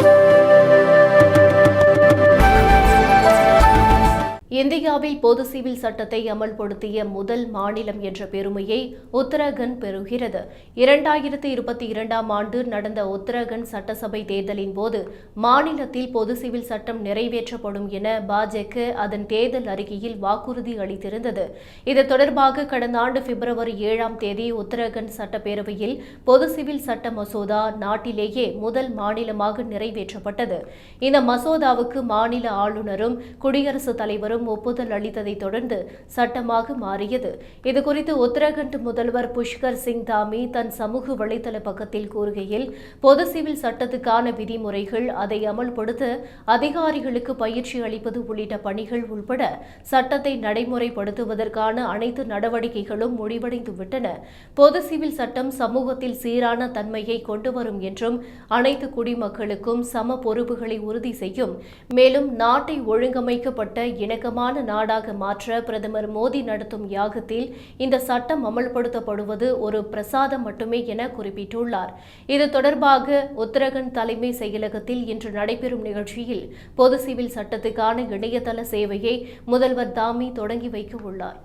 Thank you. இந்தியாவில் பொது civil சட்டத்தை அமல்படுத்திய முதல் மாநிலம் என்ற பெருமையை உத்தரகண்ட் பெறுகிறது. இரண்டாயிரத்தி இருபத்தி இரண்டாம் ஆண்டு நடந்த உத்தரகண்ட் சட்டசபை தேர்தலின் போது மாநிலத்தில் பொது சிவில் சட்டம் நிறைவேற்றப்படும் என பாஜக அதன் தேர்தல் அறிக்கையில் வாக்குறுதி அளித்திருந்தது. இது தொடர்பாக கடந்த ஆண்டு பிப்ரவரி ஏழாம் தேதி உத்தரகண்ட் சட்டப்பேரவையில் பொது சிவில் சட்ட மசோதா நாட்டிலேயே முதல் மாநிலமாக நிறைவேற்றப்பட்டது. இந்த மசோதாவுக்கு மாநில ஆளுநரும் குடியரசுத் தலைவரும் ஒப்புதல் அளித்ததை தொடர்ந்து சட்டமாக மாறியது. இதுகுறித்து உத்தரகண்ட் முதல்வர் புஷ்கர் சிங் தாமி தன் சமூக வலைதள பக்கத்தில் கூறுகையில் பொது சிவில் சட்டத்துக்கான விதிமுறைகள் அதை அமல்படுத்த அதிகாரிகளுக்கு பயிற்சி அளிப்பது உள்ளிட்ட பணிகள் உள்பட சட்டத்தை நடைமுறைப்படுத்துவதற்கான அனைத்து நடவடிக்கைகளும் முடிவடைந்துவிட்டன. பொது சிவில் சட்டம் சமூகத்தில் சீரான தன்மையை கொண்டு வரும் என்றும் அனைத்து குடிமக்களுக்கும் சம பொறுப்புகளை உறுதி செய்யும் மேலும் நாட்டை ஒழுங்கமைக்கப்பட்ட இணக்கமான நாடாக மாற்ற பிரதமர் மோடி நடத்தும் யாகத்தில் இந்த சட்டம் அமல்படுத்தப்படுவது ஒரு பிரசாதம் மட்டுமே என குறிப்பிட்டுள்ளார். இது தொடர்பாக உத்தரகண்ட் தலைமை செயலகத்தில் இன்று நடைபெறும் நிகழ்ச்சியில் பொது சிவில் சட்டத்துக்கான இணையதள சேவையை முதல்வர் தாமி தொடங்கி வைக்க உள்ளார்.